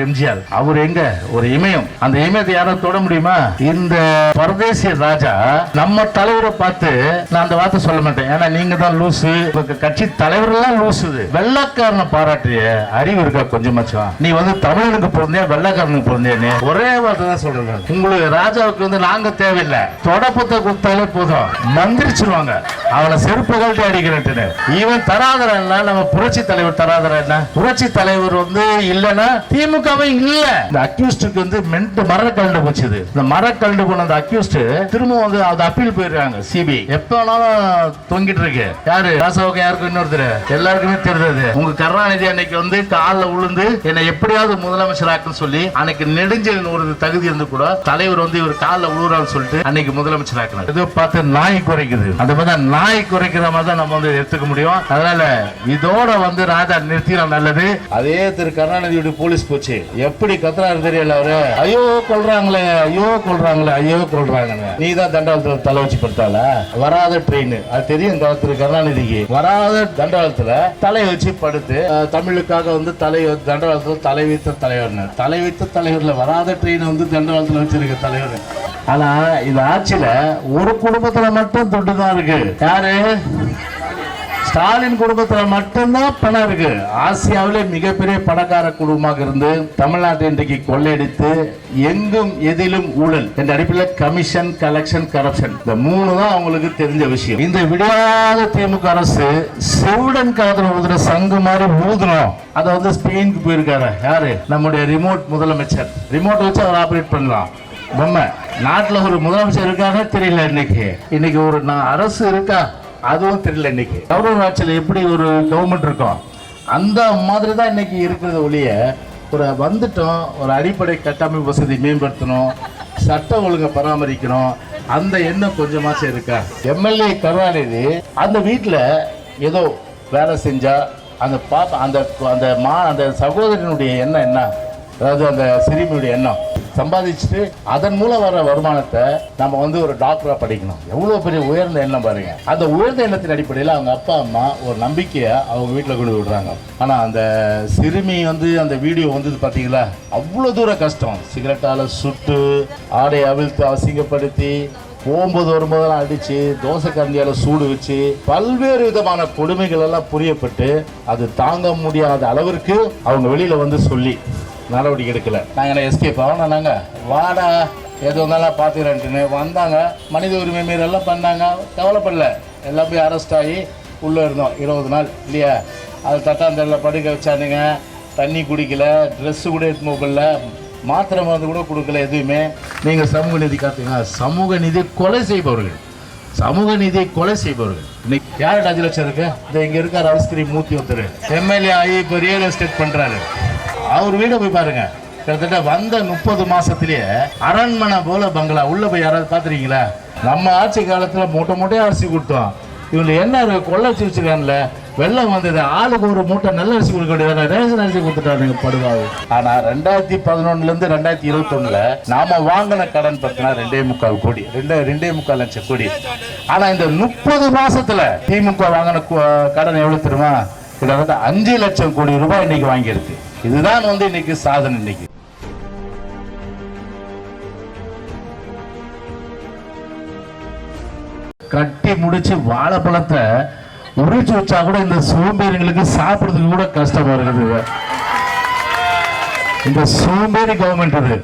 எம்ஜிஆர். அவர் எங்க? ஒரு இமயம். அந்த இமயத்தை யாரும் தொட முடியுமா? இந்த பரதேசிய ராஜா நம்ம தலைவரை பார்த்து நான் அந்த வார்த்தை சொல்ல மாட்டேன். ஏன்னா நீங்க தான் லூசு. கட்சி தலைவர் எல்லாம் லூசு வெள்ளக்காரனை பாராட்டிய அறிவு இருக்கா கொஞ்சமாச்சும் நீ வந்து தமிழனுக்கு பிறந்தே வெள்ளக்காரனுக்கு பிறந்தேன்னு ஒரே வார்த்தை தான் சொல்றேன் உங்களுக்கு ராஜாவுக்கு வந்து நாங்க தேவையில்லை. தொடப்பத்தை கொடுத்தாலே போதும். மந்திரிச்சிருவாங்க. அவனை செருப்பு கழட்டி அடிக்கிறேன் இவன் தராதரன்னா நம்ம புரட்சி தலைவர் தராதரன்னா புரட்சி தலைவர் வந்து இல்லைன்னா திமுகவே இல்ல. இந்த அக்யூஸ்டுக்கு வந்து மென்ட் மர கலண்டு போச்சுது. இந்த மர கலண்டு போன அந்த அக்யூஸ்ட் திரும்ப வந்து அது அப்பீல் போயிருக்காங்க சிபி எப்ப வேணாலும் தொங்கிட்டு இருக்கு. யாரு? ராசாவுக்கு யாருக்கும் இன்னொருத்தர்? எல்லாருக்குமே தெரிஞ்சது. உங்க கருணாநிதி அன்னைக்கு வந்து காலில் விழுந்து என்னை எப்படியாவது முதலமைச்சர் ஆக்குன்னு சொல்லி அன்னைக்கு நெடுஞ்செழியன் ஒரு தகுதி இருந்து கூட தலைவர் வந்து இவர் காலில் விழுறான்னு சொல்லிட்டு அன்னைக்கு முதலமைச்சர் ஆக்கினார் இதை பார்த்து நாய் குறைக்குது. அந்த மாதிரி தான் நாய் குறைக்கிற மாதிரி தான் நம்ம வந்து எடுத்துக்க முடியும். அதனால இதோட வந்து ராஜா நிறுத்தினா நல்லது. அதே திரு கருணாநிதியுடைய போலீஸ் போச்சு. எப்படி கத்துறாரு தெரியல அவரு? ஐயோ கொல்றாங்களே ஐயோ கொல்றாங்களே ஐயோ கொள்றாங்கன்னு நீ தான் தண்டவாளத்துல தலை வச்சு படுத்தால வராத ட்ரெயின் அது தெரியும் இந்த திரு கருணாநிதிக்கு. வராத தண்டவாளத்துல தலை வச்சு படுத்து தமிழுக்காக வந்து தலை தண்டவாளத்துல தலை வைத்த தலைவர்னு தலை வைத்த தலைவர்ல வராத ட்ரெயின் வந்து தண்டவாளத்துல வச்சிருக்க தலைவர். ஆனா இந்த ஆட்சியில ஒரு குடும்பத்துல மட்டும் தொட்டு தான் இருக்கு. யாரு? ஸ்டாலின் குடும்பத்தில் மட்டும்தான் பணம் இருக்கு. ஆசியாவிலே மிகப்பெரிய பணக்கார குடும்பமாக இருந்து தமிழ்நாட்டை இன்றைக்கு கொள்ளையடித்து எங்கும் எதிலும் ஊழல் என்ற அடிப்படையில் கமிஷன் கலெக்ஷன் கரப்ஷன் இந்த மூணு தான் அவங்களுக்கு தெரிஞ்ச விஷயம். இந்த விடாத திமுக அரசு செவுடன் காதல் ஊதுற சங்கு மாதிரி ஊதுனோம் அதை வந்து ஸ்பெயினுக்கு போயிருக்காரு. யாரு? நம்முடைய ரிமோட் முதலமைச்சர். ரிமோட் வச்சு அவர் ஆப்ரேட் பண்ணலாம். பொம்மை நாட்டில் ஒரு முதலமைச்சர் இருக்காங்க தெரியல இன்னைக்கு. இன்னைக்கு ஒரு நான் அரசு இருக்கா? அதுவும் தெரியல இன்னைக்கு. கௌரவ ஆட்சியில் எப்படி ஒரு கவர்மெண்ட் இருக்கும்? அந்த மாதிரி தான் இன்னைக்கு இருக்கிறது ஒழிய ஒரு வந்துட்டோம் ஒரு அடிப்படை கட்டமைப்பு வசதி மேம்படுத்தணும் சட்ட ஒழுங்கை பராமரிக்கணும் அந்த எண்ணம் கொஞ்சமாச்சும் இருக்கா? எம்எல்ஏ கருணாநிதி அந்த வீட்டில் ஏதோ வேலை செஞ்சா அந்த பாப்பா அந்த அந்த மா அந்த சகோதரனுடைய எண்ணம் என்ன? அதாவது அந்த சிறுமியுடைய எண்ணம். சம்பாதிச்சுட்டு அதன் மூலம் வர வருமானத்தை நம்ம வந்து ஒரு டாக்டராக படிக்கணும். எவ்வளோ பெரிய உயர்ந்த எண்ணம் பாருங்க. அந்த உயர்ந்த எண்ணத்தின் அடிப்படையில் அவங்க அப்பா அம்மா ஒரு நம்பிக்கையை அவங்க வீட்டில் கொண்டு விடுறாங்க. ஆனால் அந்த சிறுமி வந்து அந்த வீடியோ வந்தது பார்த்தீங்களா அவ்வளோ தூரம் கஷ்டம். சிகரெட்டால் சுட்டு ஆடை அவிழ்த்து அசிங்கப்படுத்தி போகும்போது வரும்போதெல்லாம் அடித்து தோசை கந்தியால் சூடு வச்சு பல்வேறு விதமான கொடுமைகள் எல்லாம் புரியப்பட்டு அது தாங்க முடியாத அளவிற்கு அவங்க வெளியில் வந்து சொல்லி நடவடிக்கை எடுக்கல. நாங்கள் எஸ்கேப் ஆகணும் நாங்கள் வாடா. எது வந்தாலும் பார்த்துக்கிறேன்ட்டுன்னு வந்தாங்க. மனித உரிமை மீறெல்லாம் பண்ணாங்க. கவலைப்படல. எல்லாம் போய் அரெஸ்ட் ஆகி உள்ளே இருந்தோம். இருபது நாள். இல்லையா? அது தட்டாந்தரில் படுக்க வச்சானுங்க. தண்ணி குடிக்கல. ட்ரெஸ்ஸு கூட எடுத்து போகல. மாத்திரை மருந்து கூட கொடுக்கல எதுவுமே. நீங்கள் சமூக நிதி காத்தீங்க சமூக நிதி கொலை செய்பவர்கள். சமூக நிதியை கொலை செய்பவர்கள். இன்னைக்கு யார் அஞ்சு லட்சம் இருக்கு? இந்த இங்க இருக்கார் அரஸ்திரி மூத்தி ஒருத்தர். எம்எல்ஏ ஆகி இப்போ ரியல் எஸ்டேட் பண்ணுறாரு அவர் வீடை போய் பாருங்க. கிட்டத்தட்ட வந்த முப்பது மாசத்திலேயே அரண்மனை போல பங்களா. உள்ள போய் யாராவது பாத்துறீங்களா நம்ம ஆட்சி காலத்துல மூட்டை மூட்டையா அரிசி கொடுத்தோம். இவங்க என்ன இருக்கு, கொள்ளை வெள்ளம் வந்தது. ஆளுக்கு ஒரு மூட்டை நல்ல அரிசி கொடுக்க வேண்டியது ரேஷன் அரிசி கொடுத்துட்டாருங்க படுவாங்க ஆனா ரெண்டாயிரத்தி பதினொன்னுல இருந்து ரெண்டாயிரத்தி இருபத்தொன்னுல நாம வாங்கின கடன் பார்த்தீங்கன்னா ரெண்டே முக்கால் கோடி. ரெண்டு ரெண்டே முக்கால் லட்சம் கோடி. ஆனா இந்த முப்பது மாசத்துல திமுக வாங்கின கடன் எவ்வளவு தெரியுமா? கிட்டத்தட்ட அஞ்சு லட்சம் கோடி ரூபாய் இன்னைக்கு வாங்கியிருக்கு. இதுதான் வந்து இன்னைக்கு சாதனை இன்னைக்கு. கட்டி முடிச்சு வாழைப்பழத்தை உரிச்சு வச்சா கூட இந்த சோம்பேறிகளுக்கு சாப்பிடுறதுக்கு கூட கஷ்டமா இருக்குது இந்த சோம்பேறி கவர்மெண்ட் இது.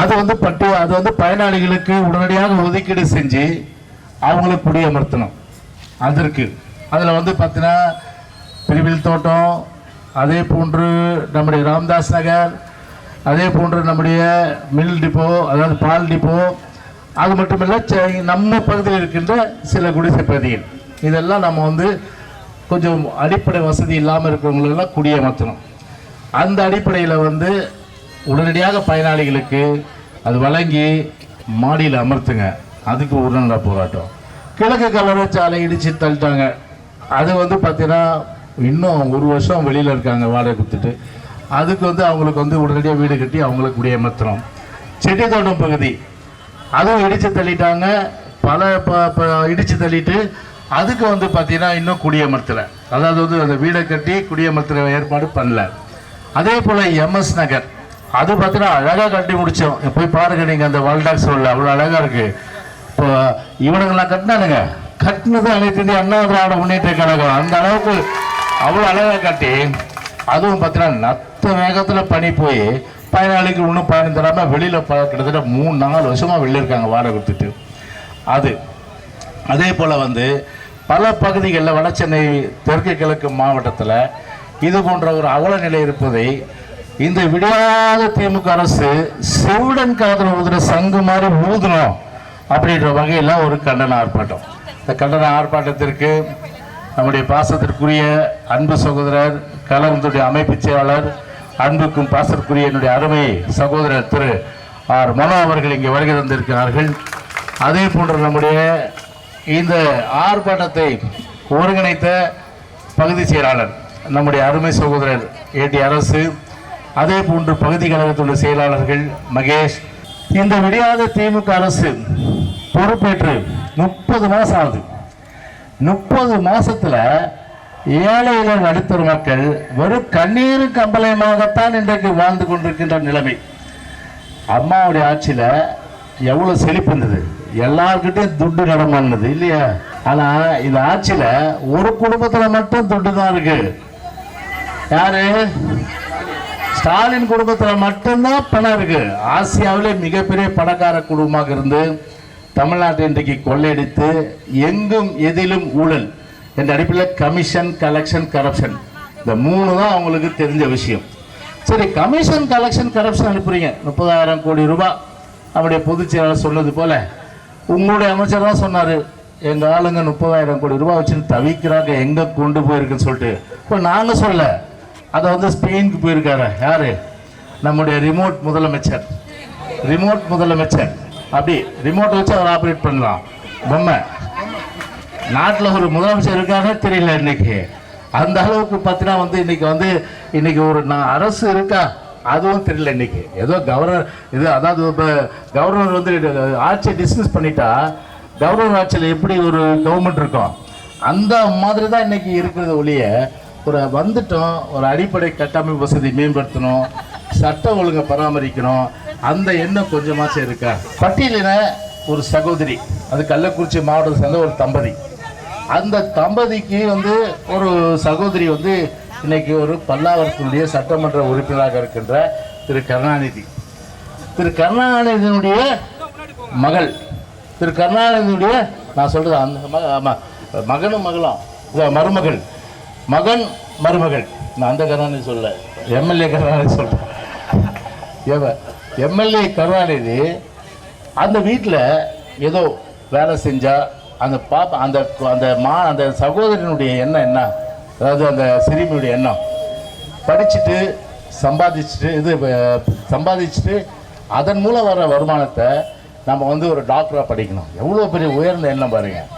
அது வந்து பட்டு அது வந்து பயனாளிகளுக்கு உடனடியாக ஒதுக்கீடு செஞ்சு அவங்களை குடியமர்த்தணும். அது இருக்கு அதில் வந்து பார்த்தீங்கன்னா பிரிவில் தோட்டம் அதே போன்று நம்முடைய ராம்தாஸ் நகர் அதே போன்று நம்முடைய மில் டிப்போ அதாவது பால் டிப்போ அது மட்டுமில்ல செ- நம்ம பகுதியில் இருக்கின்ற சில குடிசை பகுதிகள். இதெல்லாம் நம்ம வந்து கொஞ்சம் அடிப்படை வசதி இல்லாமல் இருக்கிறவங்களெல்லாம் குடியமர்த்தணும். அந்த அடிப்படையில் வந்து உடனடியாக பயனாளிகளுக்கு அது வழங்கி மாடியில் அமர்த்துங்க. அதுக்கு உடனடியாக போராட்டம். கிழக்கு கலரை சாலை இடிச்சு தள்ளிட்டாங்க. அது வந்து பார்த்தீங்கன்னா இன்னும் ஒரு வருஷம் வெளியில் இருக்காங்க வாடகை கொடுத்துட்டு. அதுக்கு வந்து அவங்களுக்கு வந்து உடனடியாக வீடு கட்டி அவங்களுக்கு குடியமர்த்தணும். செட்டி தோட்டம் பகுதி. அதுவும் இடித்து தள்ளிட்டாங்க. பல ப- ப- தள்ளிட்டு அதுக்கு வந்து பார்த்தீங்கன்னா இன்னும் குடியமர்த்தலை. அதாவது வந்து அந்த வீடை கட்டி குடியமர்த்துற ஏற்பாடு பண்ணல. அதே போல் எம்எஸ் நகர். அது பார்த்தீங்கன்னா அழகாக கட்டி முடித்தோம் போய் பாருங்க நீங்கள் அந்த வால்டாக்ஸ் உள்ள அவ்வளோ அழகாக இருக்குது இப்போ இவனுங்கெல்லாம் கட்டினானுங்க. கட்டினது அனைத்து இந்திய அண்ணா திராவிட முன்னேற்ற கழகம். அந்த அளவுக்கு அவ்வளோ அழகாக கட்டி அதுவும் பார்த்தீங்கன்னா நத்த வேகத்தில் பனி போய் பயனாளிக்கு ஒன்றும் பயணம் தராமல் வெளியில் ப கிட்டத்தட்ட மூணு நாலு வருஷமாக வெளியில் இருக்காங்க வாடகை கொடுத்துட்டு. அது அதே போல் வந்து பல பகுதிகளில் வடசென்னை தெற்கு கிழக்கு மாவட்டத்தில் இது போன்ற ஒரு அவல நிலை இருப்பதை இந்த விடாத திமுக அரசு செவுடன் காதல் ஊதுற சங்கு மாதிரி ஊதணும் அப்படின்ற வகையில் ஒரு கண்டன ஆர்ப்பாட்டம். இந்த கண்டன ஆர்ப்பாட்டத்திற்கு நம்முடைய பாசத்திற்குரிய அன்பு சகோதரர் கழகத்துடைய அமைப்பு செயலாளர் அன்புக்கும் பாசத்திற்குரிய என்னுடைய அருமை சகோதரர் திரு ஆர் மனோ அவர்கள் இங்கே வருகை தந்திருக்கிறார்கள். அதே போன்று நம்முடைய இந்த ஆர்ப்பாட்டத்தை ஒருங்கிணைத்த பகுதி செயலாளர் நம்முடைய அருமை சகோதரர் ஏடி அரசு அதே போன்று பகுதி கழகத்துடைய செயலாளர்கள் மகேஷ் இந்த விடியாத திமுக அரசு பொறுப்பேற்று முப்பது மாதம் ஆகுது. முப்பது மாசத்துல ஏழையில நடுத்தர மக்கள் வெறும் கண்ணீரும் கம்பளயமாகத்தான் இன்றைக்கு வாழ்ந்து கொண்டிருக்கின்ற நிலைமை. அம்மாவுடைய ஆட்சியில எவ்வளவு செழிப்பு இருந்தது. எல்லார்கிட்டையும் துட்டு நடமானது இல்லையா? ஆனா இந்த ஆட்சியில ஒரு குடும்பத்துல மட்டும் துட்டு தான் இருக்கு. யாரு? ஸ்டாலின் குடும்பத்துல மட்டும்தான் பணம் இருக்கு. ஆசியாவிலே மிகப்பெரிய பணக்கார குடும்பமாக இருந்து தமிழ்நாட்டை இன்றைக்கு கொள்ளையடித்து எங்கும் எதிலும் ஊழல் என்ற அடிப்படையில் கமிஷன் கலெக்ஷன் கரப்ஷன் இந்த மூணு தான் அவங்களுக்கு தெரிஞ்ச விஷயம். சரி கமிஷன் கலெக்ஷன் கரப்ஷன் அனுப்புறீங்க. முப்பதாயிரம் கோடி ரூபாய் நம்முடைய பொதுச் செயலாளர் சொன்னது போல உங்களுடைய அமைச்சர் தான் சொன்னார் எங்கள் ஆளுங்க முப்பதாயிரம் கோடி ரூபாய் வச்சுன்னு தவிக்கிறாங்க எங்கே கொண்டு போயிருக்குன்னு சொல்லிட்டு. இப்போ நாங்கள் சொல்ல அதை வந்து ஸ்பெயினுக்கு போயிருக்காரு. யார்? நம்முடைய ரிமோட் முதலமைச்சர். ரிமோட் முதலமைச்சர். அப்படி ரிமோட் வச்சு அவர் ஆப்ரேட் பண்ணலாம். பொம்மை. நாட்டில் ஒரு முதலமைச்சர் இருக்கானே தெரியல இன்னைக்கு. அந்த அளவுக்கு பார்த்தீங்கன்னா வந்து இன்னைக்கு வந்து இன்னைக்கு ஒரு நான் அரசு இருக்கா? அதுவும் தெரியல இன்னைக்கு. ஏதோ கவர்னர் இது அதாவது இப்போ கவர்னர் வந்து ஆட்சியை டிஸ்மிஸ் பண்ணிட்டா கவர்னர் ஆட்சியில் எப்படி ஒரு கவர்மெண்ட் இருக்கும்? அந்த மாதிரி தான் இன்னைக்கு இருக்கிறது ஒழிய ஒரு வந்துட்டோம் ஒரு அடிப்படை கட்டமைப்பு வசதி மேம்படுத்தணும் சட்டம் ஒழுங்கை பராமரிக்கணும் அந்த எண்ணம் கொஞ்சமாச்சும் இருக்கா? பட்டியலின ஒரு சகோதரி அது கள்ளக்குறிச்சி மாவட்டத்தை சேர்ந்த ஒரு தம்பதி. அந்த தம்பதிக்கு வந்து ஒரு சகோதரி வந்து இன்னைக்கு ஒரு பல்லாவரத்தினுடைய சட்டமன்ற உறுப்பினராக இருக்கின்ற திரு கருணாநிதி. திரு கருணாநிதியினுடைய மகள். திரு கருணாநிதியினுடைய நான் சொல்றது அந்த மக ஆமாம் மகனும் மகளும் மருமகள். மகன் மருமகள். நான் அந்த கருணாநிதி சொல்ல எம்எல்ஏ கருணாநிதி சொல்றேன். ஏவ எம்எல்ஏ கருணாநிதி அந்த வீட்டில் ஏதோ வேலை செஞ்சால் அந்த பாப்பா அந்த அந்த மா அந்த சகோதரனுடைய எண்ணம் என்ன? அதாவது அந்த சிறுமியுடைய எண்ணம். படிச்சுட்டு சம்பாதிச்சுட்டு இது சம்பாதிச்சுட்டு அதன் மூலம் வர வருமானத்தை நம்ம வந்து ஒரு டாக்டராக படிக்கணும். எவ்வளோ பெரிய உயர்ந்த எண்ணம் பாருங்கள்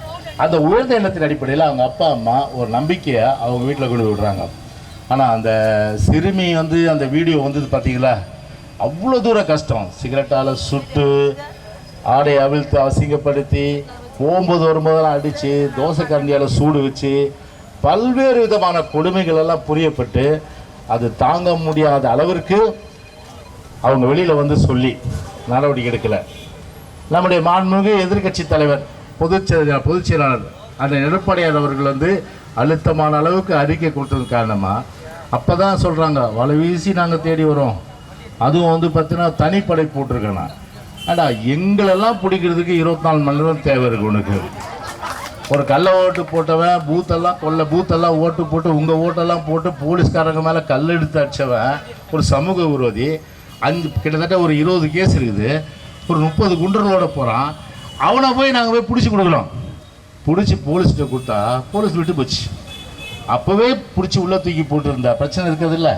அந்த உயர்ந்த எண்ணத்தின் அடிப்படையில் அவங்க அப்பா அம்மா ஒரு நம்பிக்கையை அவங்க வீட்டில் கொண்டு விடுறாங்க. ஆனால் அந்த சிறுமி வந்து அந்த வீடியோ வந்தது பார்த்தீங்களா அவ்வளோ தூர கஷ்டம். சிகரெட்டால் சுட்டு ஆடை அவிழ்த்து அசிங்கப்படுத்தி போகும்போது வரும்போதெல்லாம் அடித்து தோசை கரண்டியால் சூடு வச்சு பல்வேறு விதமான கொடுமைகள் எல்லாம் புரியப்பட்டு அது தாங்க முடியாத அளவிற்கு அவங்க வெளியில் வந்து சொல்லி நடவடிக்கை எடுக்கலை. நம்முடைய மாண்புமிகு எதிர்க்கட்சி தலைவர் பொதுச் பொதுச்செயலாளர் பொதுச் செயலாளர் அந்த எடப்பாடியார் அவர்கள் வந்து அழுத்தமான அளவுக்கு அறிக்கை கொடுத்தது காரணமாக அப்போ தான் சொல்கிறாங்க வலை வீசி நாங்கள் தேடி வரோம். அதுவும் வந்து பார்த்தீங்கன்னா தனிப்படை போட்டிருக்கேன் அடா ஆடா எங்களெல்லாம் பிடிக்கிறதுக்கு இருபத்தி நாலு மணி நேரம் தேவை இருக்கு உனக்கு. ஒரு கள்ள ஓட்டு போட்டவன் பூத்தெல்லாம் கொல்ல பூத்தெல்லாம் ஓட்டு போட்டு உங்கள் ஓட்டெல்லாம் போட்டு போலீஸ்காரங்க மேலே கல் எடுத்து அடிச்சவன் ஒரு சமூக விரோதி. அஞ்சு கிட்டத்தட்ட ஒரு இருபது கேஸ் இருக்குது. ஒரு முப்பது குண்டர்களோட போகிறான் அவனை போய் நாங்கள் போய் பிடிச்சி கொடுக்குறோம் பிடிச்சி போலீஸ்கிட்ட கொடுத்தா போலீஸ் விட்டு போச்சு. அப்போவே பிடிச்சி உள்ளே தூக்கி போட்டுருந்தா. பிரச்சனை இருக்கிறது இல்லை?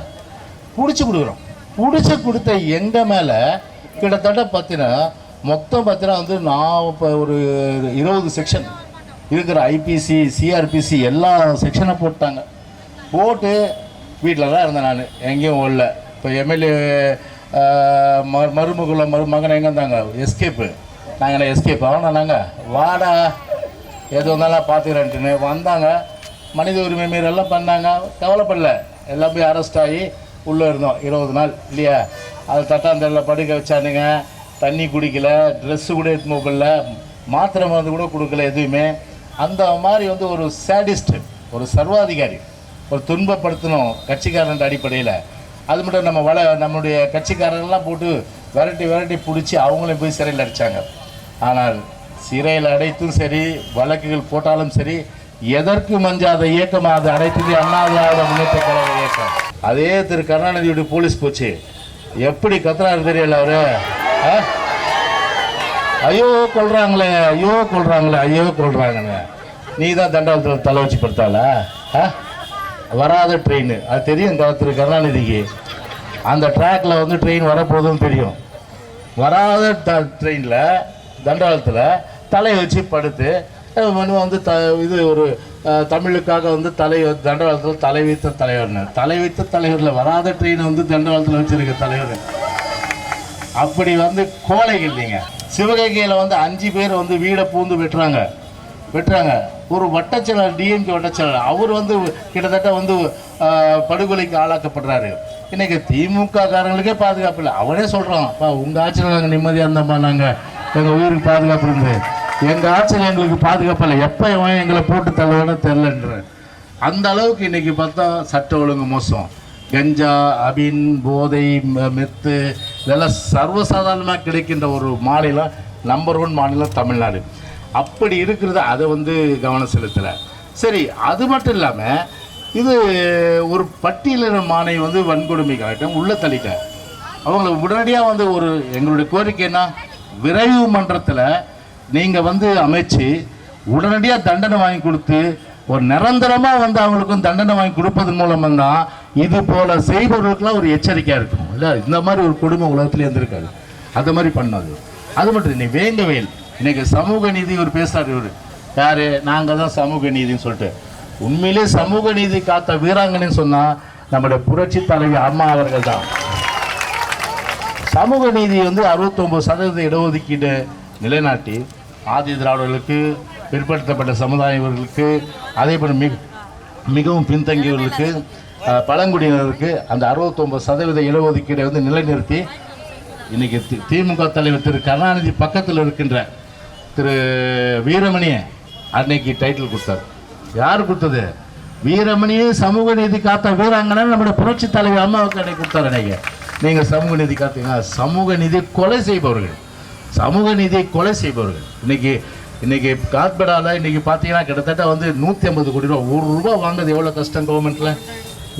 பிடிச்சி கொடுக்குறோம். பிடிச்சி கொடுத்த எங்கள் மேலே கிட்டத்தட்ட பார்த்தீங்கன்னா மொத்தம் பார்த்தீங்கன்னா வந்து நான் இப்போ ஒரு இருபது செக்ஷன் இருக்கிற ஐபிசி சிஆர்பிசி எல்லா செக்ஷனை போட்டாங்க. போட்டு வீட்டில் தான் இருந்தேன் நான். எங்கேயும் ஓடல. இப்போ எம்எல்ஏ ம மருமகுல மருமகன் எங்கே இருந்தாங்க? எஸ்கேப்பு நாங்கள் எஸ்கேப் ஆகணும் நாங்கள் வாடா. எது வந்தாலும் பார்த்துக்கிறேன்ட்டுன்னு வந்தாங்க. மனித உரிமை மீறெல்லாம் பண்ணாங்க. கவலைப்படல. எல்லாம் போய் அரெஸ்ட் ஆகி உள்ளே இருந்தோம். இருபது நாள். இல்லையா? அது தட்டாந்தரில் படுக்க வச்சானுங்க. தண்ணி குடிக்கல. ட்ரெஸ்ஸு கூட எடுத்து போகல. மாத்திரை மருந்து கூட கொடுக்கல எதுவுமே. அந்த மாதிரி வந்து ஒரு சேடிஸ்ட் ஒரு சர்வாதிகாரி ஒரு துன்பப்படுத்தணும் கட்சிக்காரன் அடிப்படையில். அது மட்டும் நம்ம வள நம்மளுடைய கட்சிக்காரங்களாம் போட்டு விரட்டி விரட்டி பிடிச்சி அவங்களையும் போய் சிறையில் அடித்தாங்க ஆனால் சிறையில் அடைத்தும் சரி வழக்குகள் போட்டாலும் சரி எதற்கு மஞ்சாத இயக்கம்? அது அனைத்து அண்ணா திராவிட முன்னேற்ற கழக இயக்கம். அதே திரு கருணாநிதியுடைய போலீஸ் போச்சு. எப்படி கத்துறாரு தெரியல அவரு? ஆ? ஐயோ கொள்றாங்களே ஐயோ கொள்றாங்களே ஐயோ கொள்றாங்கன்னு நீ தான் தண்டவாளத்தில் தலை வச்சு படுத்தாளா? ஆ? வராத ட்ரெயின் அது தெரியும் இந்த திரு கருணாநிதிக்கு. அந்த ட்ராக்ல வந்து ட்ரெயின் வரப்போகுதுன்னு தெரியும். வராத ட்ரெயினில் தண்டவாளத்தில் தலையை வச்சு படுத்து வந்து த இது ஒரு தமிழுக்காக வந்து தலை தண்டவாளத்தில் தலை வைத்த தலைவர்னு தலை வைத்த தலைவரில் வராத ட்ரெயினை வந்து தண்டவாளத்தில் வச்சுருக்க தலைவர். அப்படி வந்து கோலைகள் நீங்கள் சிவகங்கையில் வந்து அஞ்சு பேர் வந்து வீடை பூந்து வெட்டுறாங்க. வெட்டுறாங்க. ஒரு வட்டச்செயலர் டிஎம்கே வட்டச்செயலர் அவர் வந்து கிட்டத்தட்ட வந்து படுகொலைக்கு ஆளாக்கப்படுறாரு. இன்றைக்கி திமுக காரங்களுக்கே பாதுகாப்பு இல்லை. அவனே சொல்கிறான் அப்பா உங்கள் ஆட்சியில் நாங்கள் நிம்மதியாக இருந்தோம்ப்பா நாங்கள் எங்கள் உயிருக்கு பாதுகாப்பு இருந்து. எங்கள் ஆட்சியில் எங்களுக்கு பாதுகாப்பில் எப்போ இவன் எங்களை போட்டு தள்ளுவானு தெரிலன்ற அந்த அளவுக்கு இன்றைக்கி பார்த்தா சட்ட ஒழுங்கு மோசம். கஞ்சா அபின் போதை மெத்து இதெல்லாம் சர்வசாதாரணமாக கிடைக்கின்ற ஒரு மாநிலம் நம்பர் ஒன் மாநிலம் தமிழ்நாடு. அப்படி இருக்கிறது அதை வந்து கவனம் செலுத்தலை. சரி அது மட்டும் இல்லாமல் இது ஒரு பட்டியலின மாணவி வந்து வன்கொடுமைக்காகட்டும் உள்ள தள்ளிட்டார் அவங்களுக்கு உடனடியாக வந்து ஒரு எங்களுடைய கோரிக்கை என்ன? விரைவு மன்றத்தில் நீங்கள் வந்து அமைச்சு உடனடியாக தண்டனை வாங்கி கொடுத்து ஒரு நிரந்தரமாக வந்து அவங்களுக்கும் தண்டனை வாங்கி கொடுப்பதன் மூலமாக தான் இது போல் செய்பவர்களுக்கெல்லாம் ஒரு எச்சரிக்கையாக இருக்கும் இல்லை இந்த மாதிரி ஒரு குடும்ப உலகத்தில் இருந்திருக்காது. அது மாதிரி பண்ணாது. அது மட்டும் இல்லை வேங்கவேல். இன்னைக்கு சமூக நீதி ஒரு பேசுகிறார் இவர். யார்? நாங்கள் தான் சமூக நீதின்னு சொல்லிட்டு. உண்மையிலே சமூக நீதி காத்த வீராங்கனைன்னு சொன்னால் நம்முடைய புரட்சி தலைவி அம்மா அவர்கள் தான். சமூக நீதி வந்து 69% சதவீத இடஒதுக்கீடு நிலைநாட்டி ஆதி திராவிடர்களுக்கு பிற்படுத்தப்பட்ட சமுதாயவர்களுக்கு அதே போல் மிக மிகவும் பின்தங்கியவர்களுக்கு பழங்குடியினருக்கு அந்த 69% சதவீத இடஒதுக்கீடை வந்து நிலைநிறுத்தி இன்றைக்கி தி- திமுக தலைவர் திரு கருணாநிதி பக்கத்தில் இருக்கின்ற திரு வீரமணியை அன்னைக்கு டைட்டில் கொடுத்தார். யார் கொடுத்தது? வீரமணியே சமூக நீதி காத்த வீராங்கனை நம்முடைய புரட்சி தலைவர் அம்மாவுக்கு அன்னைக்கு கொடுத்தார் அன்னைக்கு. நீங்கள் சமூக நீதி காத்தீங்கன்னா சமூக நீதி கொலை செய்பவர்கள். சமூக நீதியை கொலை செய்பவர்கள். இன்னைக்கு இன்னைக்கு காத்படால இன்னைக்கு பார்த்தீங்கன்னா கிட்டத்தட்ட வந்து நூற்றி ஐம்பது கோடி ரூபா ஒரு ரூபா வாங்குறது எவ்வளோ கஷ்டம் கவர்மெண்ட்டில்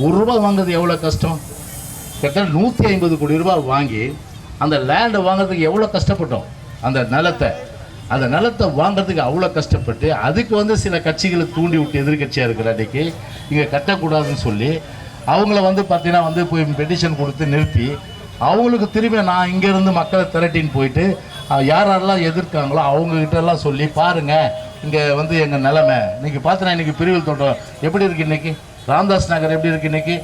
ஒரு ரூபா வாங்குறது எவ்வளோ கஷ்டம்? கிட்டத்தட்ட நூற்றி ஐம்பது கோடி ரூபா வாங்கி அந்த லேண்டை வாங்குறதுக்கு எவ்வளோ கஷ்டப்பட்டோம்? அந்த நிலத்தை. அந்த நிலத்தை வாங்குறதுக்கு அவ்வளோ கஷ்டப்பட்டு அதுக்கு வந்து சில கட்சிகளை தூண்டி விட்டு எதிர்க்கட்சியாக இருக்கிற அன்னைக்கு இங்கே கட்டக்கூடாதுன்னு சொல்லி அவங்கள வந்து பார்த்தீங்கன்னா வந்து போய் பெட்டிஷன் கொடுத்து நிறுத்தி அவங்களுக்கு திரும்பி நான் இங்கேருந்து மக்களை திரட்டின்னு போயிட்டு யார் யாரெல்லாம் எதிர்க்காங்களோ அவங்ககிட்ட எல்லாம் சொல்லி பாருங்க. இங்கே வந்து எங்கள் நிலமை. இன்னைக்கு பார்த்தீங்கன்னா இன்றைக்கி பிரிவில் தோட்டம் எப்படி இருக்குது இன்றைக்கி ராம்தாஸ் நகர் எப்படி இருக்குது இன்னைக்கு?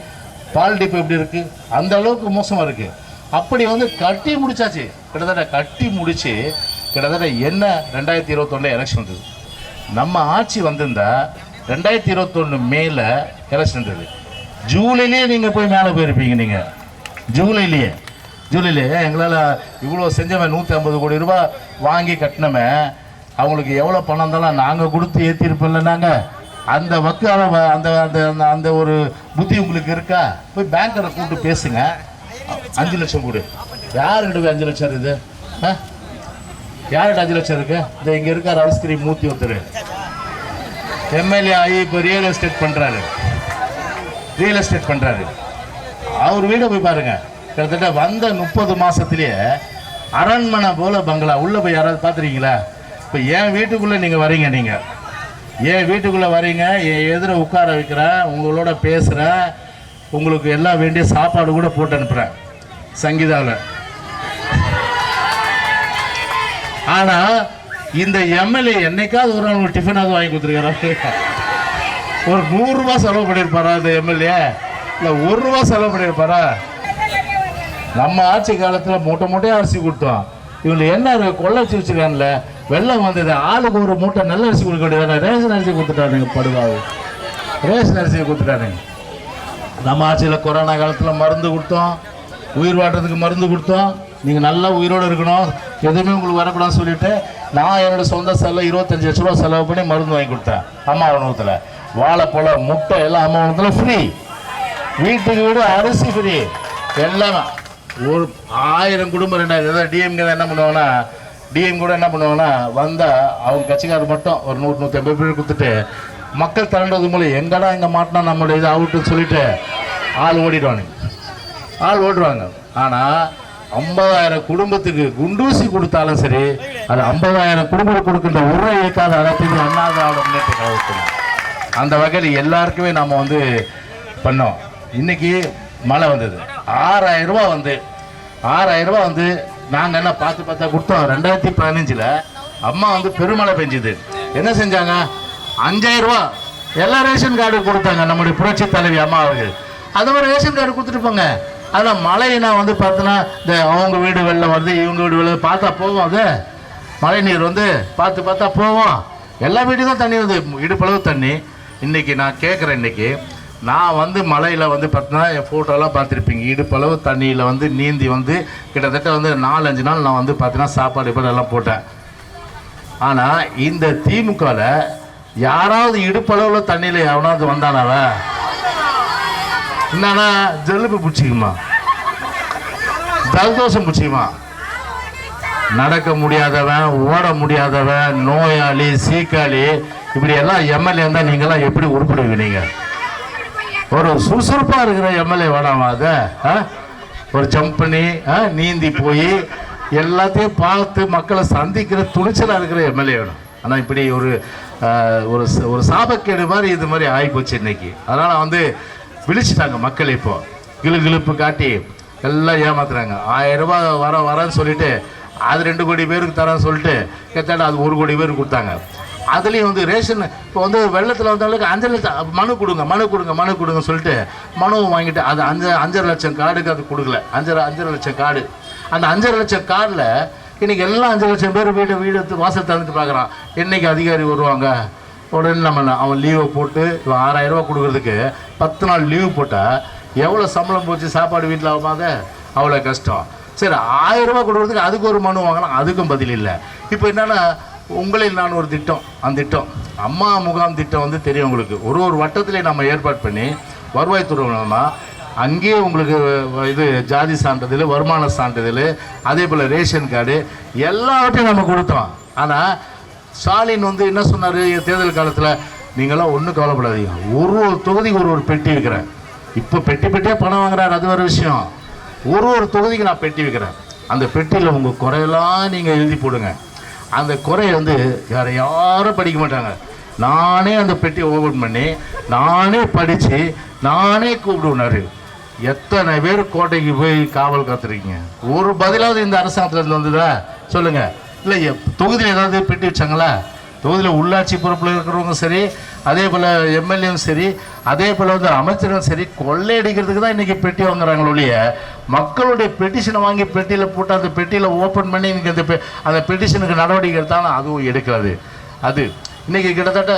பால் டிப்போ எப்படி இருக்குது அந்த அளவுக்கு மோசமாக இருக்குது அப்படி வந்து கட்டி முடிச்சாச்சு. கிட்டத்தட்ட கட்டி முடித்து கிட்டத்தட்ட என்ன ரெண்டாயிரத்தி இருபத்தொன்னில் எலெக்ஷன் வந்தது? நம்ம ஆட்சி வந்திருந்தா ரெண்டாயிரத்தி இருபத்தொன்று மேல எலெக்ஷன் இருந்தது ஜூலைலேயே நீங்கள் போய் மேலே போயிருப்பீங்க நீங்கள் ஜூலைலேயே ஜூலைலேயே எங்களால் இவ்வளோ செஞ்சவன் நூற்றி ஐம்பது கோடி ரூபா வாங்கி கட்டினமே அவங்களுக்கு எவ்வளோ பணம் இருந்தாலும் நாங்கள் கொடுத்து ஏற்றிருப்போம்ல நாங்கள் அந்த வக்கு அந்த அந்த அந்த- அந்த ஒரு புத்தி உங்களுக்கு இருக்கா? போய் பேங்கரை கூப்பிட்டு பேசுங்க. அஞ்சு லட்சம் கொடு. யாருக்கிட்ட அஞ்சு லட்சம் இருக்குது? ஆ? யார்கிட்ட அஞ்சு லட்சம் இருக்கு? இந்த இங்கே இருக்கார் ஐஸ்கிரீம் மூத்தி ஒருத்தர். எம்எல்ஏ ஆகி இப்போ ரியல் எஸ்டேட் பண்ணுறாரு ரியல் எஸ்டேட் பண்ணுறாரு அவர் வீடை போய் பாருங்கள் கிட்டத்தட்ட வந்த முப்பது மாதத்துலேயே அரண்மனை போல பங்களா. உள்ளே போய் யாராவது பார்த்துருக்கீங்களா? இப்போ என் வீட்டுக்குள்ளே நீங்கள் வரீங்க நீங்கள் என் வீட்டுக்குள்ளே வரீங்க என் எதிர உட்கார வைக்கிறேன் உங்களோட பேசுகிறேன் உங்களுக்கு எல்லாம் வேண்டிய சாப்பாடு கூட போட்டு அனுப்புகிறேன் சங்கீதாவில் ஆனால் இந்த எம்எல்ஏ என்னைக்காவது ஒரு நாள் டிஃபனாவது வாங்கி கொடுத்துருக்காரா? ஒரு நூறுரூவா செலவு பண்ணியிருப்பாரா இந்த எம்எல்ஏ? இல்லை ஒரு ரூபா செலவு பண்ணியிருப்பாரா நம்ம ஆட்சி காலத்தில் மூட்டை மூட்டையாக அரிசி கொடுத்தோம். இவங்க என்ன கொள்ளச்சி கொள்ளை வெள்ளம் வந்தது. ஆளுக்கு ஒரு மூட்டை நல்ல அரிசி கொடுக்க வேண்டியதானே ரேஷன் அரிசி கொடுத்துட்டானுங்க படுவாவு ரேஷன் அரிசியை கொடுத்துட்டானுங்க. நம்ம ஆட்சியில் கொரோனா காலத்தில் மருந்து கொடுத்தோம். உயிர் வாடுறதுக்கு மருந்து கொடுத்தோம். நீங்கள் நல்லா உயிரோடு இருக்கணும். எதுவுமே உங்களுக்கு வரக்கூடாதுன்னு சொல்லிட்டு நான் என்னோட சொந்த செலவு இருபத்தஞ்சி லட்ச ரூபா செலவு பண்ணி மருந்து வாங்கி கொடுத்தேன். அம்மா உணவகத்தில். வாழைப்பழம் முட்டை எல்லாம் அம்மா உணவகத்தில் ஃப்ரீ வீட்டுக்கு வீடு அரிசி ஃப்ரீ எல்லாமே. ஒரு ஆயிரம் குடும்பம் ரெண்டாயிரம். ஏதாவது டிஎம்கே என்ன பண்ணுவாங்கன்னா டிஎம் கூட என்ன பண்ணுவாங்கன்னா வந்தால் அவங்க கட்சிக்காரர் மட்டும் ஒரு நூறு நூற்றி ஐம்பது பேர் கொடுத்துட்டு மக்கள் திரண்டது மூலம் எங்கடா இங்கே மாட்டினா நம்மளுடைய இது அவுட்டுன்னு சொல்லிட்டு ஆள் ஓடிடுவாங்க ஆள் ஓடுவாங்க. ஆனால் ஐம்பதாயிரம் குடும்பத்துக்கு குண்டூசி கொடுத்தாலும் சரி அது ஐம்பதாயிரம் குடும்பம் கொடுக்கின்ற உரை இயக்காத அனைத்து அண்ணா திராவிட முன்னேற்ற கழகத்தில் அந்த வகையில் எல்லாருக்குமே நாம் வந்து பண்ணோம். இன்னைக்கு மழை வந்தது. ஆறாயிரம் ரூபா வந்து ஆறாயிரம் ரூபா வந்து நாங்கள் என்ன பார்த்து பார்த்தா கொடுத்தோம். ரெண்டாயிரத்தி பதினஞ்சில் அம்மா வந்து பெருமழை பெஞ்சுது. என்ன செஞ்சாங்க? அஞ்சாயிரம் ரூபா எல்லா ரேஷன் கார்டு கொடுத்தாங்க நம்முடைய புரட்சி தலைவி அம்மா அவர்கள். அது மாதிரி ரேஷன் கார்டு கொடுத்துட்டு போங்க. அதில் மழையை நான் வந்து பார்த்தோன்னா இந்த அவங்க வீடு வெள்ளம் வருது இவங்க வீடு வெள்ளம் பார்த்தா போவோம் அது. மழை நீர் வந்து பார்த்து பார்த்தா போவோம் எல்லா வீட்டுக்கும் தண்ணி வந்து இடுப்பளவு தண்ணி. இன்றைக்கி நான் கேட்குறேன் இன்னைக்கு. நான் வந்து மலையில் வந்து பார்த்தீங்கன்னா என் ஃபோட்டோலாம் பார்த்துருப்பீங்க. இடுப்பளவு தண்ணியில் வந்து நீந்தி வந்து கிட்டத்தட்ட வந்து நாலஞ்சு நாள் நான் வந்து பார்த்தீங்கன்னா சாப்பாடு இப்போ எல்லாம் போட்டேன். ஆனால் இந்த திமுகவில் யாராவது இடுப்பளவில் தண்ணியில் எவனாவது வந்தானாவ? என்னன்னா ஜல்லுப்பு பிடிச்சிக்குமா? ஜலதோஷம் பிடிச்சிக்குமா? நடக்க முடியாதவன் ஓட முடியாதவன் நோயாளி சீக்காளி இப்படி எல்லாம் எம்எல்ஏ இருந்தால் நீங்களாம் எப்படி உருப்பிடுவீங்க நீங்கள் ஒரு சுறுசுறுப்பாக இருக்கிற எம்எல்ஏ வேணாமா அதை ஆ? ஒரு ஜம்ப் பண்ணி ஆ, நீந்தி போய் எல்லாத்தையும் பார்த்து மக்களை சந்திக்கிற துணிச்சலாக இருக்கிற எம்எல்ஏ வேணும். ஆனால் இப்படி ஒரு ஒரு ஒரு சாபக்கேடு மாதிரி இது மாதிரி ஆகிப்போச்சு இன்னைக்கு. அதனால் வந்து விழிச்சிட்டாங்க மக்கள் இப்போ. கிளு கிளுப்பு காட்டி எல்லாம் ஏமாத்துறாங்க. ஆயிரம் ரூபாய் வர வரேன்னு சொல்லிட்டு அது ரெண்டு கோடி பேருக்கு தரேன்னு சொல்லிட்டு கேட்டாலும் அது ஒரு கோடி பேருக்கு கொடுத்தாங்க. அதுலேயும் வந்து ரேஷன் இப்போ வந்து வெள்ளத்தில் வந்தவங்களுக்கு அஞ்சு லட்சம் மனு கொடுங்க மனு கொடுங்க மனு கொடுங்க சொல்லிட்டு மனுவை வாங்கிட்டு அது அஞ்சு அஞ்சரை லட்சம் கார்டுக்கு அது கொடுக்கல. அஞ்சரை அஞ்சரை லட்சம் கார்டு. அந்த அஞ்சரை லட்சம் கார்டில் இன்றைக்கி எல்லாம் அஞ்சு லட்சம் பேர் வீடு வீடு எடுத்து வாசல் திறந்துட்டு பார்க்குறான் என்றைக்கு அதிகாரி வருவாங்க. உடனே நம்ம என்ன, அவன் லீவை போட்டு இவன் ஆறாயிரம் ரூபாய் கொடுக்கறதுக்கு பத்து நாள் லீவு போட்டால் எவ்வளோ சம்பளம் போச்சு? சாப்பாடு வீட்டில் ஆகாத அவ்வளோ கஷ்டம். சரி ஆயிரம் கொடுக்குறதுக்கு அதுக்கு ஒரு மனு வாங்கலாம். அதுக்கும் பதில் இல்லை. இப்போ என்னென்னா உங்களில் நான் ஒரு திட்டம் அந்த திட்டம். அம்மா முகாம் திட்டம் வந்து தெரியும் உங்களுக்கு. ஒரு ஒரு வட்டத்திலே நம்ம ஏற்பாடு பண்ணி வருவாய்த்துறை மூலமாக அங்கேயே உங்களுக்கு இது ஜாதி சான்றிதழ் வருமான சான்றிதழ் அதே போல் ரேஷன் கார்டு எல்லாவற்றையும் நம்ம கொடுத்தோம். ஆனால் ஸ்டாலின் வந்து என்ன சொன்னார்? தேர்தல் காலத்தில் நீங்களாம் ஒன்றும் கவலைப்படாதீங்க. ஒரு ஒரு தொகுதிக்கு ஒரு ஒரு பெட்டி வைக்கிறேன். இப்போ பெட்டி பெட்டியாக பணம் வாங்குறாரு அது ஒரு விஷயம். ஒரு ஒரு தொகுதிக்கு நான் பெட்டி வைக்கிறேன். அந்த பெட்டியில் உங்கள் குறையெல்லாம் நீங்கள் எழுதி போடுங்க. அந்த குறையை வந்து வேறு யாரும் படிக்க மாட்டாங்க. நானே அந்த பெட்டியை ஓபன் பண்ணி நானே படித்து நானே கூப்பிடுவேனாரு எத்தனை பேர் கோட்டைக்கு போய் காவல் காத்துருக்கீங்க? ஒரு பதிலாவது இந்த அரசாங்கத்துலேருந்து வந்ததா? சொல்லுங்க. இல்லை தொகுதியில் ஏதாவது பெட்டி வச்சாங்களா? தொகுதியில் உள்ளாட்சி பொறுப்பில் இருக்கிறவங்க சரி அதே போல் எம்எல்ஏவும் சரி அதே போல் வந்து அமைச்சரும் சரி கொள்ளையடிக்கிறதுக்கு தான் இன்றைக்கி பெட்டி வாங்குறாங்களே ஒழிய மக்களுடைய பெட்டிஷனை வாங்கி பெட்டியில் போட்டு அந்த பெட்டியில் ஓப்பன் பண்ணி இன்னைக்கு அந்த பெ- அந்த பெட்டிஷனுக்கு நடவடிக்கை எடுத்தாலும் அதுவும் எடுக்காது. அது இன்றைக்கி கிட்டத்தட்ட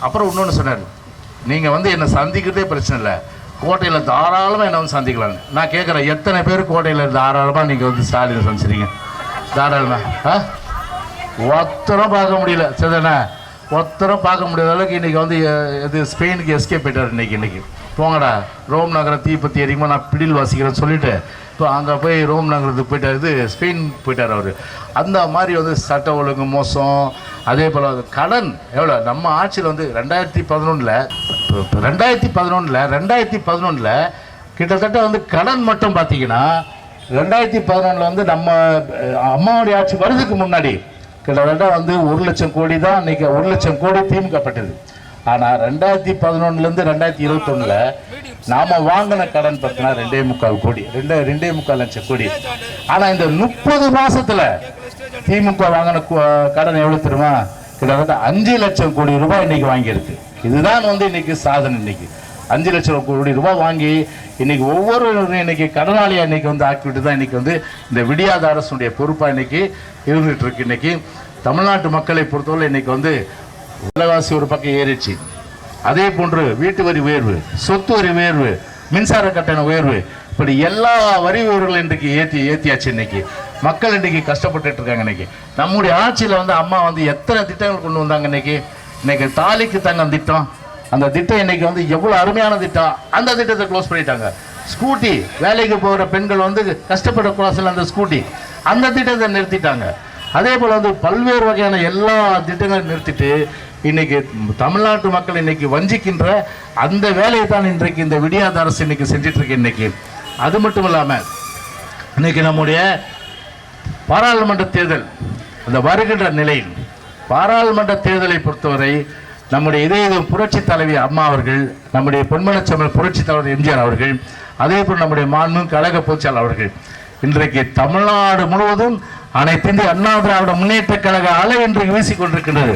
அப்புறம் இன்னொன்று சொன்னார் நீங்கள் வந்து என்னை சந்திக்கிறதே பிரச்சனை இல்லை. கோட்டையில் தாராளமாக என்னை வந்து சந்திக்கலாங்க நான் கேட்குறேன் எத்தனை பேர் கோட்டையில் தாராளமாக நீங்கள் வந்து ஸ்டாலினை சந்திச்சிருங்க தாராளமாக ஆ? ஒத்தரம் பார்க்க முடியல. சரிதானே? ஒத்தரம் பார்க்க முடியாத அளவுக்கு இன்றைக்கி வந்து இது ஸ்பெயினுக்கு எஸ்கேப் போயிட்டார் இன்றைக்கி இன்றைக்கி போங்கடா. ரோம் நகரம் தீப்பத்தி எரியுமா நான் பிடில் வாசிக்கிறேன்னு சொல்லிட்டு இப்போ அங்கே போய் ரோம் நகரத்துக்கு போயிட்டார். இது ஸ்பெயின் போயிட்டார் அவர். அந்த மாதிரி வந்து சட்ட ஒழுங்கு மோசம். அதே போல் கடன் எவ்வளோ நம்ம ஆட்சியில் வந்து ரெண்டாயிரத்தி பதினொன்றில் ரெண்டாயிரத்தி பதினொன்றில் ரெண்டாயிரத்தி பதினொன்றில் கிட்டத்தட்ட வந்து கடன் மட்டும் பார்த்தீங்கன்னா ரெண்டாயிரத்தி பதினொன்றில் வந்து நம்ம அம்மாவுடைய ஆட்சி வருதுக்கு முன்னாடி கிட்டத்தட்ட வந்து ஒரு லட்சம் கோடி தான் இன்னைக்கு ஒரு லட்சம் கோடி திமுகப்பட்டது ஆனால் ரெண்டாயிரத்தி பதினொன்னுலேருந்து ரெண்டாயிரத்தி இருபத்தொன்னில் நாம் வாங்கின கடன் பார்த்தினா ரெண்டே முக்கால் கோடி ரெண்டு ரெண்டே முக்கால் லட்சம் கோடி. ஆனால் இந்த முப்பது மாதத்தில் திமுக வாங்கின கடன் எவ்வளோ தெரியுமா? கிட்டத்தட்ட அஞ்சு லட்சம் கோடி ரூபாய் இன்னைக்கு வாங்கியிருக்கு. இதுதான் வந்து இன்னைக்கு சாதனை இன்னைக்கு. அஞ்சு லட்சம் கோடி ரூபாய் வாங்கி இன்னைக்கு ஒவ்வொரு இன்னைக்கு கடனாளியாக இன்னைக்கு வந்து ஆக்கிவிட்டு தான் இன்னைக்கு வந்து இந்த விடியாத அரசுடைய பொறுப்பாக இன்னைக்கு இருந்துட்டு இருக்கு. இன்னைக்கு தமிழ்நாட்டு மக்களை பொறுத்தவரை இன்னைக்கு வந்து விலைவாசி ஒரு பக்கம் ஏறிச்சு அதே போன்று வீட்டு வரி உயர்வு சொத்து வரி உயர்வு மின்சார கட்டண உயர்வு இப்படி எல்லா வரி உயர்வுகளும் இன்றைக்கு ஏற்றி ஏற்றியாச்சு இன்னைக்கு. மக்கள் இன்றைக்கி கஷ்டப்பட்டுட்டு இருக்காங்க இன்னைக்கு. நம்முடைய ஆட்சியில் வந்து அம்மா வந்து எத்தனை திட்டங்கள் கொண்டு வந்தாங்க இன்னைக்கு? இன்னைக்கு தாலிக்கு தங்கம் திட்டம் அந்த திட்டம் இன்னைக்கு வந்து எவ்வளோ அருமையான திட்டம் அந்த திட்டத்தை க்ளோஸ் பண்ணிட்டாங்க. ஸ்கூட்டி வேலைக்கு போகிற பெண்கள் வந்து கஷ்டப்படக்கூடாது அந்த ஸ்கூட்டி அந்த திட்டத்தை நிறுத்திட்டாங்க. அதே போல் வந்து பல்வேறு வகையான எல்லா திட்டங்களையும் நிறுத்திட்டு இன்னைக்கு தமிழ்நாட்டு மக்கள் இன்னைக்கு வஞ்சிக்கின்ற அந்த வேலையை தான் இன்றைக்கு இந்த விடியாத அரசு இன்னைக்கு செஞ்சிட்டு இருக்கு இன்னைக்கு. அது மட்டும் இல்லாமல் இன்னைக்கு நம்முடைய பாராளுமன்ற தேர்தல் அந்த வருகின்ற நிலையில் பாராளுமன்ற தேர்தலை பொறுத்தவரை நம்முடைய இதய புரட்சி தலைவி அம்மா அவர்கள் நம்முடைய பொன்மனச்சமல் புரட்சி தலைவர் எம்ஜிஆர் அவர்கள் அதே போல் நம்முடைய மாண்பு கழக பொதுச்செயலாளர் அவர்கள். இன்றைக்கு தமிழ்நாடு முழுவதும் அனைத்து இந்திய அண்ணா திராவிட முன்னேற்ற கழக அலை இன்றைக்கு வீசிக் கொண்டிருக்கின்றது.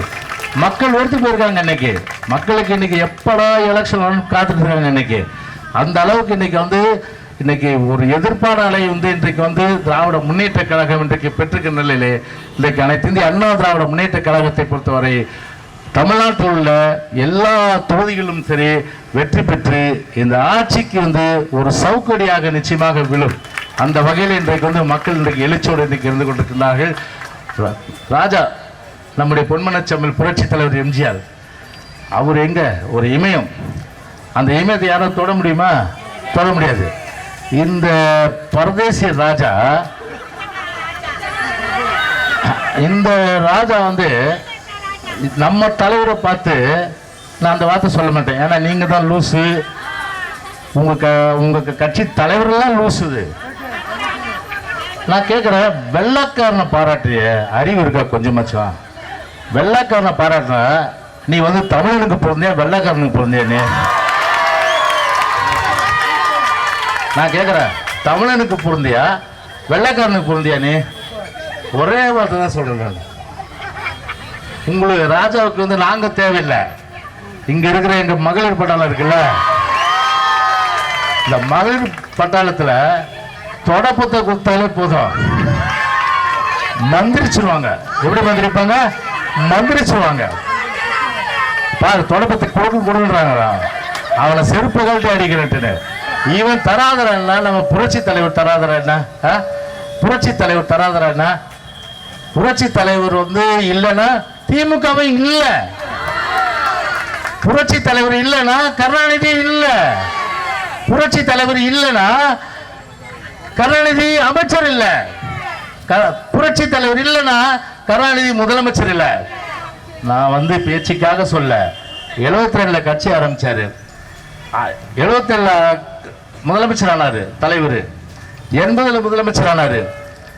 மக்கள் ஒருத்து போயிருக்காங்க இன்னைக்கு. மக்களுக்கு இன்னைக்கு எப்படா எலெக்ஷன் வரும்னு காத்துட்டு இருக்காங்க இன்னைக்கு. அந்த அளவுக்கு இன்னைக்கு வந்து இன்னைக்கு ஒரு எதிர்ப்பான அலை வந்து இன்றைக்கு வந்து திராவிட முன்னேற்ற கழகம் இன்றைக்கு பெற்றிருக்கிற நிலையிலே இன்றைக்கு அனைத்து இந்திய அண்ணா திராவிட முன்னேற்ற கழகத்தை பொறுத்தவரை தமிழ்நாட்டில் உள்ள எல்லா தொகுதிகளும் சரி வெற்றி பெற்று இந்த ஆட்சிக்கு வந்து ஒரு சவுக்கடியாக நிச்சயமாக விழும். அந்த வகையில் இன்றைக்கு வந்து மக்கள் இன்றைக்கு எழுச்சியோடு இன்றைக்கு இருந்து கொண்டிருக்கிறார்கள் ரா- ராஜா நம்முடைய பொன்மனச்சமிழ் புரட்சி தலைவர் எம்ஜிஆர். அவர் எங்க? ஒரு இமயம். அந்த இமயத்தை யாரும் தொட முடியுமா? தொட முடியாது. இந்த பரதேசிய ராஜா இந்த ராஜா வந்து நம்ம தலைவரை பார்த்து நான் அந்த வார்த்தை சொல்ல மாட்டேன். ஏன்னா நீங்க தான் லூசு. உங்கள் க உங்க கட்சி தலைவரெல்லாம் லூசுது நான் கேட்குறேன் வெள்ளாக்காரனை பாராட்டிய அறிவு இருக்கா கொஞ்சமாச்சும் வெள்ளாக்காரனை பாராட்டின நீ வந்து தமிழனுக்கு பிறந்தியா வெள்ளைக்காரனுக்கு பிறந்தியா நீ? நான் கேட்குறேன் தமிழனுக்கு பொருந்தியா வெள்ளைக்காரனுக்கு பொருந்தியா நீ? ஒரே வார்த்தை தான் சொல்கிறேன் நான். உங்களுக்கு ராஜாவுக்கு வந்து நாங்க தேவையில்லை. இங்க இருக்கிற எங்க மகளிர் பட்டாளம் இருக்குல்ல? இந்த மகளிர் பட்டாளத்துல தொடப்பத்தை கொடுத்தாலே போதும். மந்திரிச்சிருவாங்க. எப்படி மந்திரிப்பாங்க? மந்திரிச்சிருவாங்க. பாரு தொடப்பத்தை கொடுக்க கொடுன்றாங்க அவனை செருப்பு கழட்டி அடிக்கிறேன்ட்டு இவன் தராதரன்னா நம்ம புரட்சி தலைவர் தராதரன்னா ஆ? புரட்சி தலைவர் தராதரன்னா புரட்சி தலைவர் வந்து இல்லைன்னா திமுகவை இல்ல. புரட்சி தலைவர் இல்லைன்னா கருணாநிதி இல்ல. புரட்சி தலைவர் இல்லைன்னா கருணாநிதி அமைச்சர் இல்ல. க- புரட்சி தலைவர் இல்லைன்னா கருணாநிதி முதலமைச்சர் இல்ல. நான் வந்து பேச்சுக்காக சொல்ல எழுபத்தி ரெண்டுல கட்சி ஆரம்பிச்சாரு. எழுபத்தி ஏழுல முதலமைச்சர் ஆனாரு தலைவர். எண்பதுல முதலமைச்சர் ஆனாரு.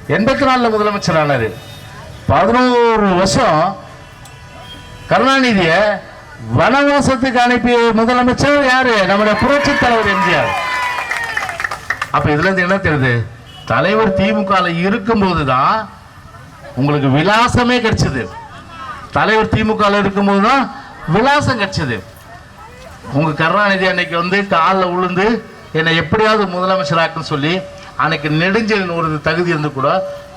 எண்பத்தி நாலுல முதலமைச்சர் ஆனாரு. பதினோரு வருஷம் கருணாநிதிய வனவாசத்துக்கு அனுப்பிய முதலமைச்சர் யாரு? நம்முடைய புரட்சி தலைவர் எம்ஜிஆர். அப்ப இதுல இருந்து என்ன தெரியுது? தலைவர் திமுக இருக்கும்போது தான் உங்களுக்கு விலாசமே கிடைச்சது. தலைவர் திமுக இருக்கும்போது தான் விலாசம் கிடைச்சது. உங்க கருணாநிதி அன்னைக்கு வந்து காலில் விழுந்து என்னை எப்படியாவது முதலமைச்சராக்குன்னு சொல்லி அன்னைக்கு நெடுஞ்சலின் ஒரு தகுதி இருந்து கூட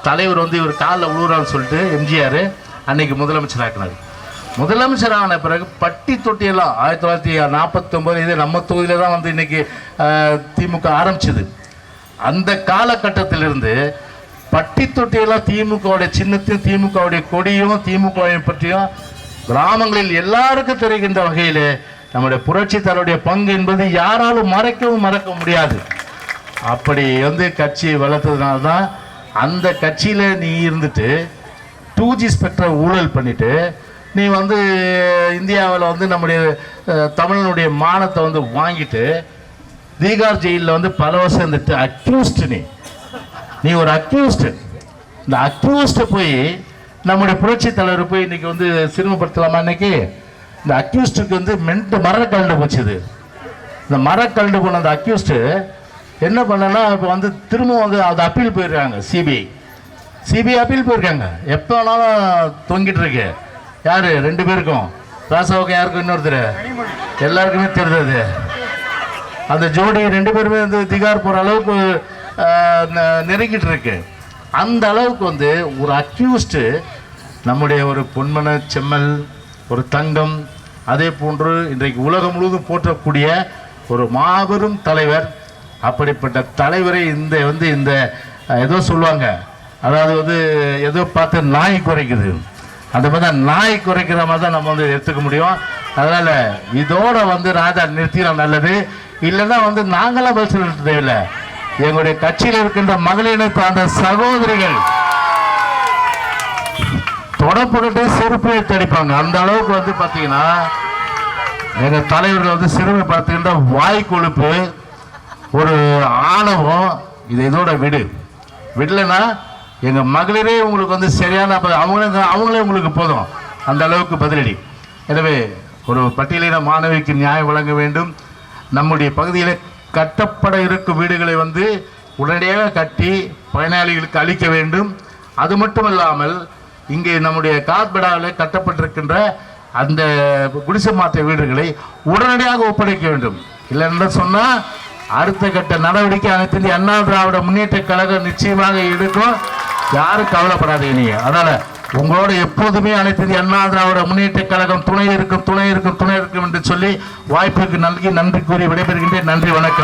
தலைவர் வந்து இவர் காலில் உழுவுறான்னு சொல்லிட்டு எம்ஜிஆர் அன்னைக்கு முதலமைச்சராக்குனாரு. முதலமைச்சர் ஆன பிறகு பட்டி தொட்டியெல்லாம் ஆயிரத்தி தொள்ளாயிரத்தி நாற்பத்தொம்பது இது நம்ம தொகுதியில் தான் வந்து இன்னைக்கு திமுக ஆரம்பிச்சது. அந்த காலகட்டத்திலிருந்து பட்டி தொட்டியெல்லாம் திமுகவுடைய சின்னத்தையும் திமுகவுடைய கொடியும் திமுகவையும் பற்றியும் கிராமங்களில் எல்லாருக்கும் தெரிகின்ற வகையிலே நம்முடைய புரட்சித்தாருடைய பங்கு என்பது யாராலும் மறைக்கவும் மறக்க முடியாது. அப்படி வந்து கட்சியை வளர்த்ததுனால தான் அந்த கட்சியில் நீ இருந்துட்டு டூ ஜி ஸ்பெக்ட்ரம் ஊழல் பண்ணிவிட்டு நீ வந்து இந்தியாவில் வந்து நம்முடைய தமிழனுடைய மானத்தை வந்து வாங்கிட்டு தீகார் ஜெயிலில் வந்து பல வருஷம் இருந்துட்டு அக்யூஸ்ட் நீ. நீ ஒரு அக்யூஸ்டு இந்த அக்யூஸ்டை போய் நம்முடைய புரட்சி தலைவர் போய் இன்னைக்கு வந்து சிறுமப்படுத்தலாமா இன்னைக்கு? இந்த அக்யூஸ்டுக்கு வந்து மென்ட்டு மர கலண்டு போச்சுது. இந்த மர கலண்டு போன அந்த அக்யூஸ்டு என்ன பண்ணனா இப்போ வந்து திரும்ப வந்து அது அப்பீல் போயிருக்காங்க சிபிஐ சிபிஐ அப்பீல் போயிருக்காங்க. எப்போ வேணாலும் தொங்கிட்டு இருக்கு. யாரு? ரெண்டு பேருக்கும். ராசாவுக்கும் யாருக்கும் இன்னொருத்தர்? எல்லாருக்குமே தெரிஞ்சது. அந்த ஜோடி ரெண்டு பேருமே வந்து திகார் போகிற அளவுக்கு நெ- நெருங்கிட்டு இருக்கு. அந்த அளவுக்கு வந்து ஒரு அக்யூஸ்டு நம்முடைய ஒரு பொன்மன செம்மல் ஒரு தங்கம் அதே போன்று இன்றைக்கு உலகம் முழுவதும் போற்றக்கூடிய ஒரு மாபெரும் தலைவர் அப்படிப்பட்ட தலைவரை இந்த வந்து இந்த ஏதோ சொல்லுவாங்க. அதாவது வந்து ஏதோ பார்த்து நாய் குறைக்குது. அந்த மாதிரி தான் நாய் குறைக்கிற மாதிரி தான் நம்ம வந்து எடுத்துக்க முடியும். அதனால இதோட வந்து ராஜா நிறுத்தினா நல்லது. இல்லைன்னா வந்து நாங்களாம் பதில் சொல்ல தேவையில்லை. எங்களுடைய கட்சியில் இருக்கின்ற மகளிரை சார்ந்த சகோதரிகள் தொடப்பட்டு செருப்பு தடிப்பாங்க அந்த அளவுக்கு வந்து பார்த்தீங்கன்னா எங்கள் தலைவர்கள் வந்து சிறுமை பார்த்துக்கின்ற வாய் கொழுப்பு ஒரு ஆணவம் இது இதோட விடு. விடலைன்னா எங்கள் மகளிரே உங்களுக்கு வந்து சரியான அவங்களே அவங்களே உங்களுக்கு போதும். அந்த அளவுக்கு பதிலடி. எனவே ஒரு பட்டியலின மாணவிக்கு நியாயம் வழங்க வேண்டும். நம்முடைய பகுதியில் கட்டப்பட இருக்கும் வீடுகளை வந்து உடனடியாக கட்டி பயனாளிகளுக்கு அளிக்க வேண்டும். அது மட்டும் இல்லாமல் இங்கே நம்முடைய கார்படாவில் கட்டப்பட்டிருக்கின்ற அந்த குடிசை மாற்ற வீடுகளை உடனடியாக ஒப்படைக்க வேண்டும். இல்லைன்னு சொன்னால் அடுத்த கட்ட நடவடிக்கை அனைத்து அண்ணா திராவிட முன்னேற்ற கழகம் நிச்சயமாக எடுக்கும். யாரும் கவலைப்படாதீங்க நீங்க அதனால உங்களோட எப்போதுமே அனைத்து அண்ணா திராவிட முன்னேற்ற கழகம் துணை இருக்கும் துணை இருக்கும் துணை இருக்கும் என்று சொல்லி வாய்ப்புக்கு நல்கி நன்றி கூறி விடைபெறுகின்றேன். நன்றி வணக்கம்.